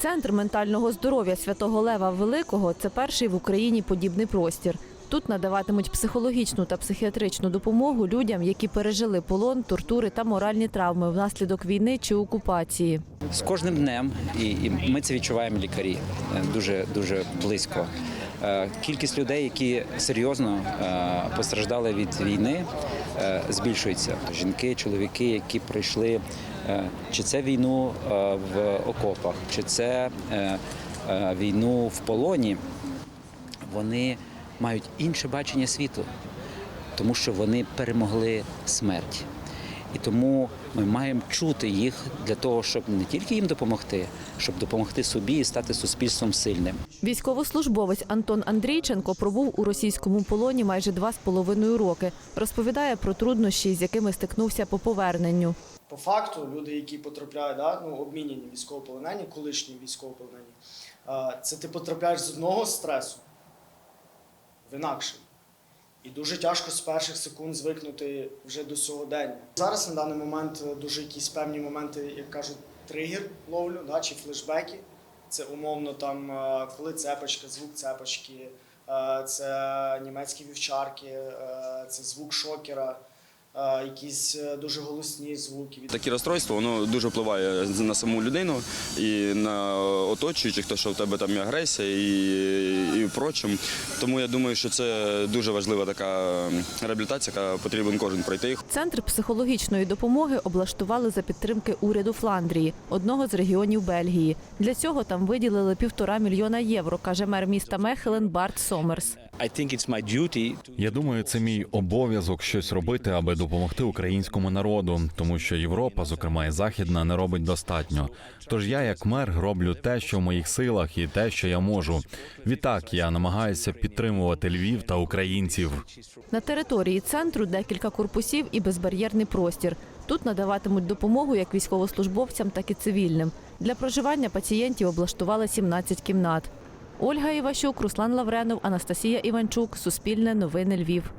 Центр ментального здоров'я Святого Лева Великого це перший в Україні подібний простір. Тут надаватимуть психологічну та психіатричну допомогу людям, які пережили полон, тортури та моральні травми внаслідок війни чи окупації. З кожним днем, і, ми це відчуваємо лікарі е, дуже дуже близько. Е, Кількість людей, які серйозно е, постраждали від війни, е, збільшується. Жінки, чоловіки, які пройшли чи це війну в окопах, чи це війну в полоні, вони мають інше бачення світу, тому що вони перемогли смерть. І тому ми маємо чути їх для того, щоб не тільки їм допомогти, щоб допомогти собі і стати суспільством сильним. Військовослужбовець Антон Андрійченко пробув у російському полоні майже два з половиною роки. Розповідає про труднощі, з якими стикнувся по поверненню. По факту, люди, які потрапляють, да, ну, обміняні військовополонені, колишні військовополонені, це ти потрапляєш з одного стресу в інакший. І дуже тяжко з перших секунд звикнути вже до сьогодення. Зараз на даний момент е, дуже якісь певні моменти, як кажуть, тригер ловлю, да, чи флешбеки. Це умовно там, е, коли цепочка, звук цепочки, е, це німецькі вівчарки, це звук шокера, якісь е, дуже голосні звуки. Такі розстройства воно дуже впливає на саму людину і на оточуючих, то що в тебе там і агресія і, і прочим. Тому я думаю, що це дуже важлива така реабілітація, яка потрібен кожен пройти. Центр психологічної допомоги облаштували за підтримки уряду Фландрії, одного з регіонів Бельгії. Для цього там виділили півтора мільйона євро, каже мер міста Мехелен Барт Сомерс. I think it's my duty to Я думаю, це мій обов'язок щось робити, аби допомогти українському народу, тому що Європа, зокрема і західна, не робить достатньо. Тож я, як мер, роблю те, що в моїх силах, і те, що я можу. Відтак я намагаюся підтримувати Львів та українців. На території центру декілька корпусів і безбар'єрний простір. Тут надаватимуть допомогу як військовослужбовцям, так і цивільним. Для проживання пацієнтів облаштували 17 кімнат. Ольга Іващук, Руслан Лавренов, Анастасія Іванчук, Суспільне новини Львів.